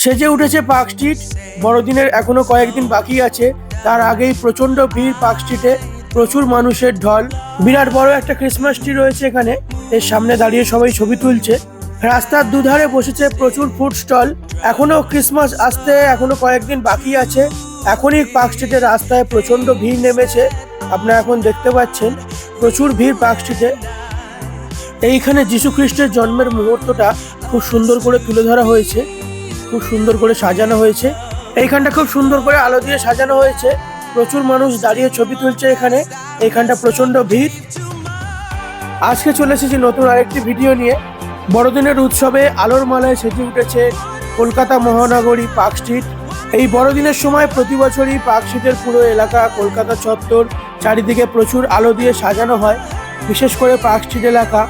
সেজে উঠেছে park street. বড়দিনের এখনও কয়েকদিন বাকি আছে। তার আগেই প্রচণ্ড ভিড় পার্ক স্ট্রিটে। প্রচুর মানুষের ঢল। বিরাট বড় একটা ক্রিসমাস ট্রি রয়েছে এখানে। এর সামনে দাঁড়িয়ে সবাই ছবি তুলছে। রাস্তার দুধারে বসেছে প্রচুর ফুড স্টল। এখনও ক্রিসমাস আসতে এখনও কয়েকদিন বাকি আছে। এখনই পার্ক স্ট্রিটের রাস্তায় প্রচণ্ড ভিড় নেমেছে। আপনারা এখন দেখতে পাচ্ছেন প্রচুর ভিড় পার্ক স্ট্রিটে। এইখানে যীশু খ্রিস্টের জন্মের মুহূর্তটা খুব সুন্দর করে তুলে ধরা হয়েছে। খুব সুন্দর করে সাজানো হয়েছে। এইখানটা খুব সুন্দর করে আলো দিয়ে সাজানো হয়েছে। প্রচুর মানুষ দাঁড়িয়ে ছবি তুলছে এখানে। এইখানটা প্রচণ্ড ভিড়। আজকে চলে এসেছি নতুন আরেকটি ভিডিও নিয়ে। বড়দিনের উৎসবে আলোর মালায় সেজে উঠেছে কলকাতা মহানগরী পার্ক স্ট্রিট। এই বড়দিনের সময় প্রতি বছরই পার্ক স্ট্রিটের পুরো এলাকা, কলকাতা চত্বর, চারিদিকে প্রচুর আলো দিয়ে সাজানো হয়। বিশেষ করে পার্ক স্ট্রিট এলাকা,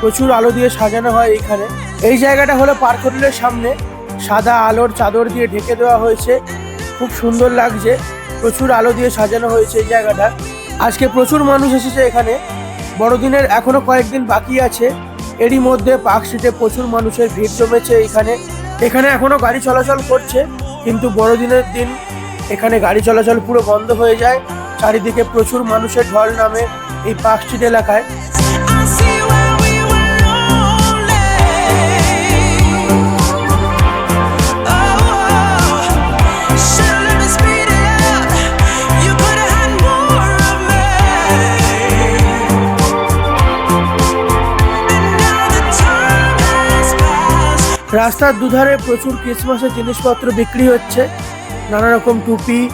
প্রচুর আলো দিয়ে সাজানো হয় এইখানে। এই জায়গাটা হলো পার্ক হোটেলের সামনে। সাদা আলোর চাদর দিয়ে ঢেকে দেওয়া হয়েছে। খুব সুন্দর লাগছে। প্রচুর আলো দিয়ে সাজানো হয়েছে এই জায়গাটা। আজকে প্রচুর মানুষ এসেছে এখানে। বড়দিনের এখনও কয়েকদিন বাকি আছে। এরই মধ্যে পার্ক স্ট্রিটে প্রচুর মানুষের ভিড় জমেছে এখানে। এখানে এখনও গাড়ি চলাচল করছে, কিন্তু বড়দিনের দিন এখানে গাড়ি চলাচল পুরো বন্ধ হয়ে যায়। চারিদিকে প্রচুর মানুষের ঢল নামে এই পার্ক স্ট্রিট এলাকায়। রাস্তার দুধারে প্রচুর ক্রিসমাসের জিনিসপত্র বিক্রি হচ্ছে। নানা রকম টুপি,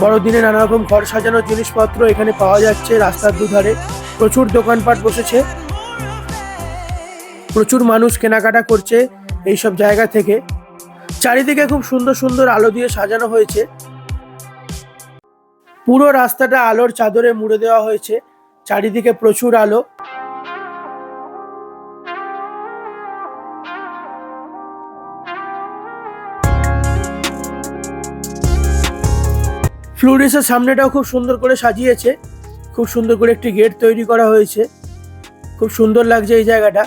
বড়দিনে নানা রকম ঘর সাজানোর জিনিসপত্র এখানে পাওয়া যাচ্ছে রাস্তার দুধারে। প্রচুর দোকানপাট বসেছে। প্রচুর মানুষ কেনাকাটা করছে এইসব জায়গা থেকে। চারিদিকে খুব সুন্দর সুন্দর আলো দিয়ে সাজানো হয়েছে। পুরো রাস্তাটা আলোর চাদরে মুড়ে দেওয়া হয়েছে। চারিদিকে প্রচুর আলো। ফ্লুরিসের সামনেটাও খুব সুন্দর করে সাজিয়েছে। খুব সুন্দর করে একটি গেট তৈরি করা হয়েছে। খুব সুন্দর লাগছে এই জায়গাটা।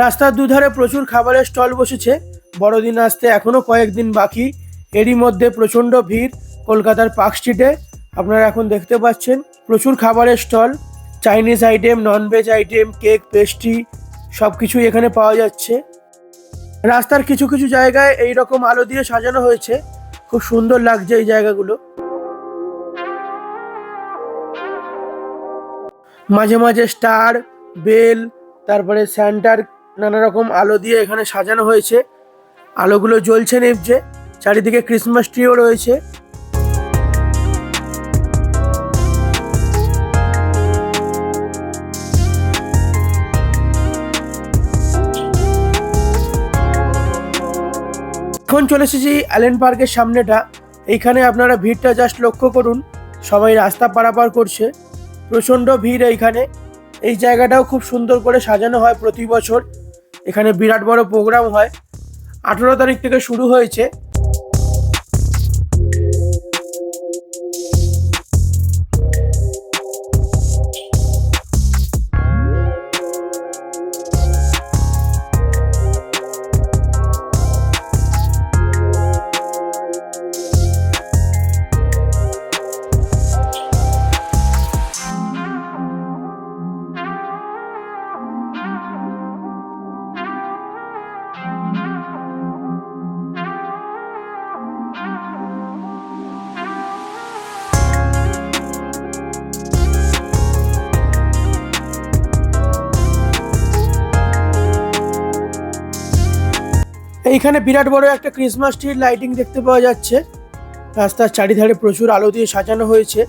রাস্তার দুধারে প্রচুর খাবারের স্টল বসেছে। বড়দিন আসতে এখনও কয়েকদিন বাকি। এরই মধ্যে প্রচণ্ড ভিড় কলকাতার পার্ক স্ট্রিটে। আপনারা এখন দেখতে পাচ্ছেন, প্রচুর খাবারের stall, Chinese item non veg item, cake, pastry সব কিছুই এখানে পাওয়া যাচ্ছে। রাস্তার কিছু কিছু জায়গায় এই রকম আলো দিয়ে সাজানো হয়েছে। খুব সুন্দর লাগছে এই জায়গাগুলো। মাঝে মাঝে স্টার, বেল, তারপরে স্যান্টার নানা রকম আলো দিয়ে এখানে সাজানো হয়েছে। আলোগুলো জ্বলছে নিভছে চারিদিকে ক্রিসমাস ট্রিও রয়েছে। এখন চলে এসেছি অ্যালেন পার্কের সামনেটা। এইখানে আপনারা ভিড়টা জাস্ট লক্ষ্য করুন, সবাই রাস্তা পারাপার করছে। প্রচণ্ড ভিড় এইখানে। এই জায়গাটাও খুব সুন্দর করে সাজানো হয় প্রতি বছর। এখানে বিরাট বড় প্রোগ্রাম হয়। আঠেরো তারিখ থেকে শুরু হয়েছে। এইখানে বিরাট বড় একটা ক্রিসমাস ট্রির লাইটিং দেখতে পাওয়া যাচ্ছে। রাস্তার চারিধারে প্রচুর আলো দিয়ে সাজানো হয়েছে।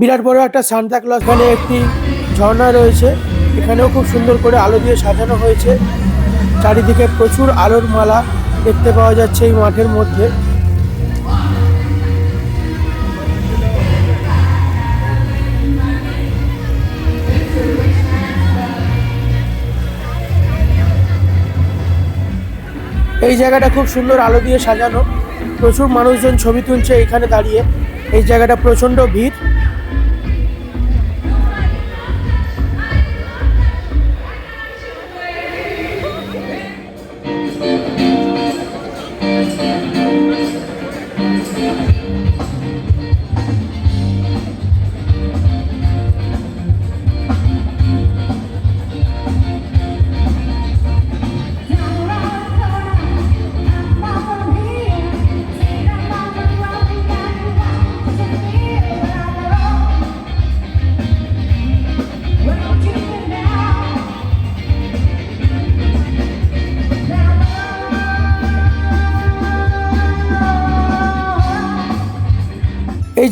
বিরাট বড় একটা সান্তা ক্লজ এখানে একটি ঝর্ণা রয়েছে। এখানেও খুব সুন্দর করে আলো দিয়ে সাজানো হয়েছে। চারিদিকে প্রচুর আলোর মালা দেখতে পাওয়া যাচ্ছে এই মাঠের মধ্যে। এই জায়গাটা খুব সুন্দর আলো দিয়ে সাজানো। প্রচুর মানুষজন ছবি তুলছে এখানে দাঁড়িয়ে। এই জায়গাটা প্রচণ্ড ভিড়।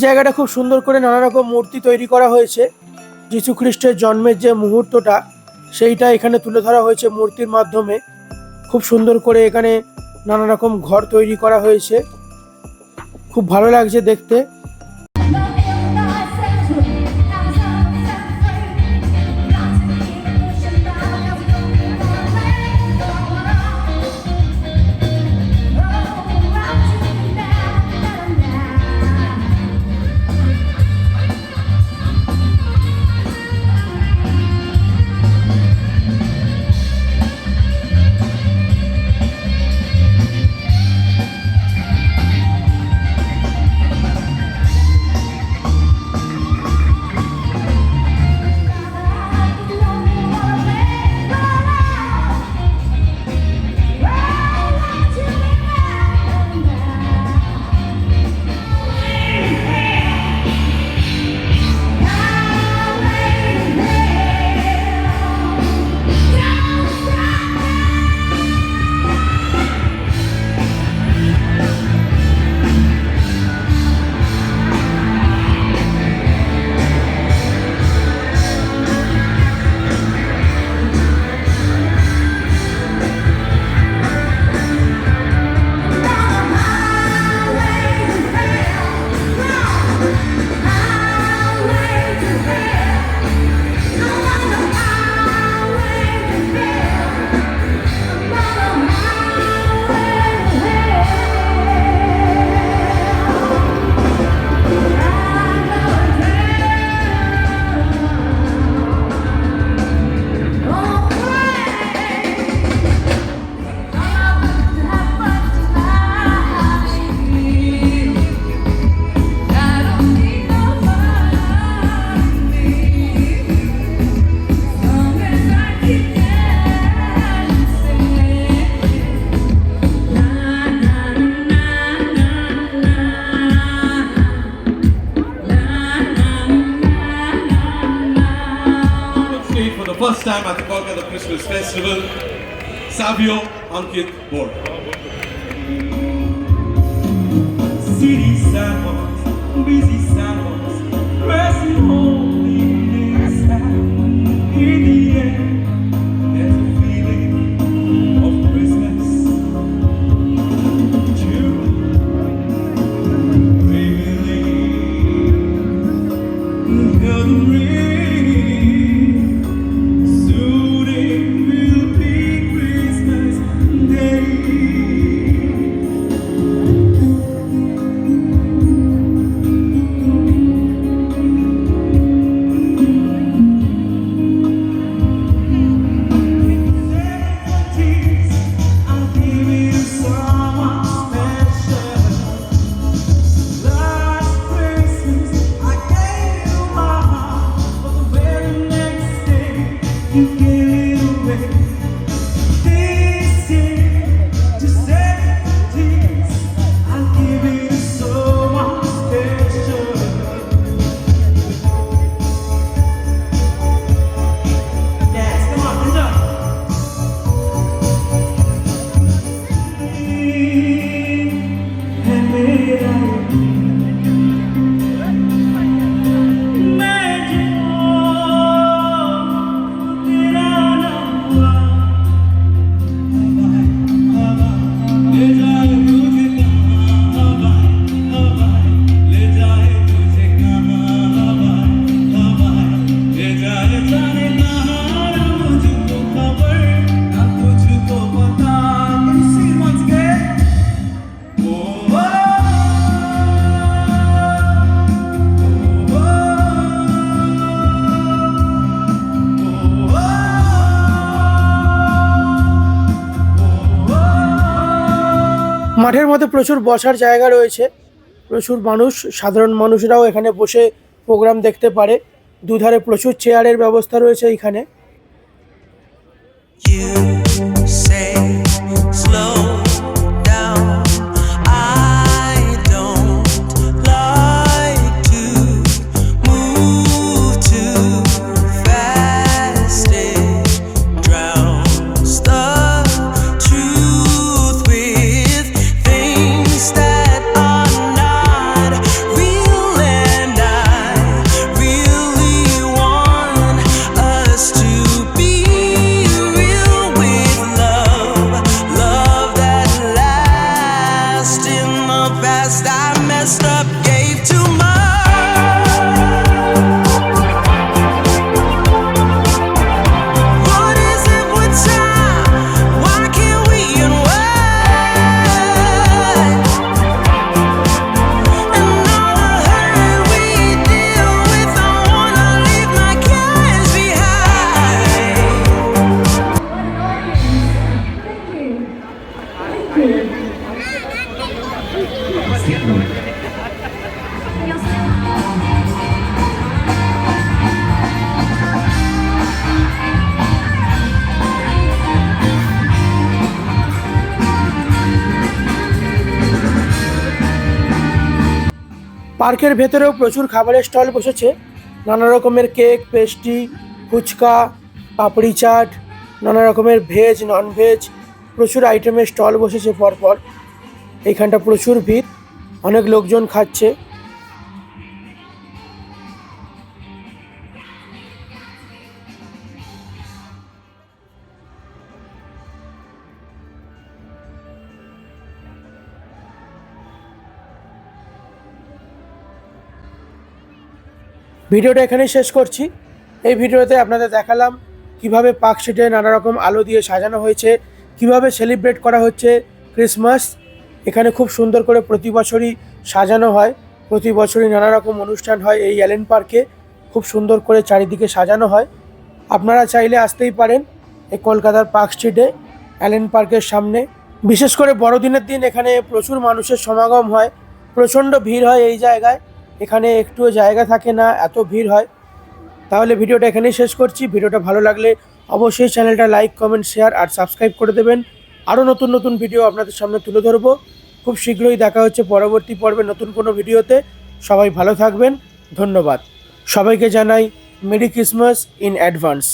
জায়গাটা খুব সুন্দর করে নানা রকম মূর্তি তৈরি করা হয়েছে। যীশু খ্রিস্টের জন্মের যে মুহূর্তটা, সেইটা এখানে তুলে ধরা হয়েছে মূর্তির মাধ্যমে। খুব সুন্দর করে এখানে নানা রকম ঘর তৈরি করা হয়েছে। খুব ভালো লাগছে দেখতে। Time at the Kolkata Christmas Festival, Savio Ankit Bor. City sidewalks, busy sidewalks, pressing home the inside. In the air, there's a feeling of Christmas. June, baby, hear the ring. মাঠের মধ্যে প্রচুর বসার জায়গা রয়েছে। প্রচুর মানুষ, সাধারণ মানুষরাও এখানে বসে প্রোগ্রাম দেখতে পারে। দুধারে প্রচুর চেয়ারের ব্যবস্থা রয়েছে এখানে। পার্কের ভেতরেও প্রচুর খাবারের স্টল বসেছে। নানা রকমের কেক, পেস্ট্রি, ফুচকা, পাপড়ি চাট, নানা রকমের ভেজ নন ভেজ প্রচুর আইটেমের স্টল বসেছে পরপর। এইখানটা প্রচুর ভিড়, অনেক লোকজন খাচ্ছে। ভিডিওটা এখানেই শেষ করছি। এই ভিডিওতে আপনাদের দেখালাম কীভাবে পার্ক স্ট্রিটে নানা রকম আলো দিয়ে সাজানো হয়েছে, কীভাবে সেলিব্রেট করা হচ্ছে ক্রিসমাস। এখানে খুব সুন্দর করে প্রতি বছরই সাজানো হয়। প্রতি বছরই নানা রকম অনুষ্ঠান হয় এই অ্যালেন পার্কে। খুব সুন্দর করে চারিদিকে সাজানো হয়। আপনারা চাইলে আসতেই পারেন এই কলকাতার পার্ক স্ট্রিটে, অ্যালেন পার্কের সামনে। বিশেষ করে বড়দিনের দিন এখানে প্রচুর মানুষের সমাগম হয়। প্রচণ্ড ভিড় হয় এই জায়গায়। এখানে একটুও জায়গা থাকে না, এত ভিড় হয়। তাহলে ভিডিওটা এখানেই শেষ করছি। ভিডিওটা ভালো লাগলে অবশ্যই চ্যানেলটা লাইক, কমেন্ট, শেয়ার আর সাবস্ক্রাইব করে দেবেন। আরও নতুন নতুন ভিডিও আপনাদের সামনে তুলে ধরবো। খুব শীঘ্রই দেখা হচ্ছে পরবর্তী পর্বে নতুন কোনো ভিডিওতে। সবাই ভালো থাকবেন, ধন্যবাদ। সবাইকে জানাই, মেরি ক্রিসমাস ইন অ্যাডভান্স।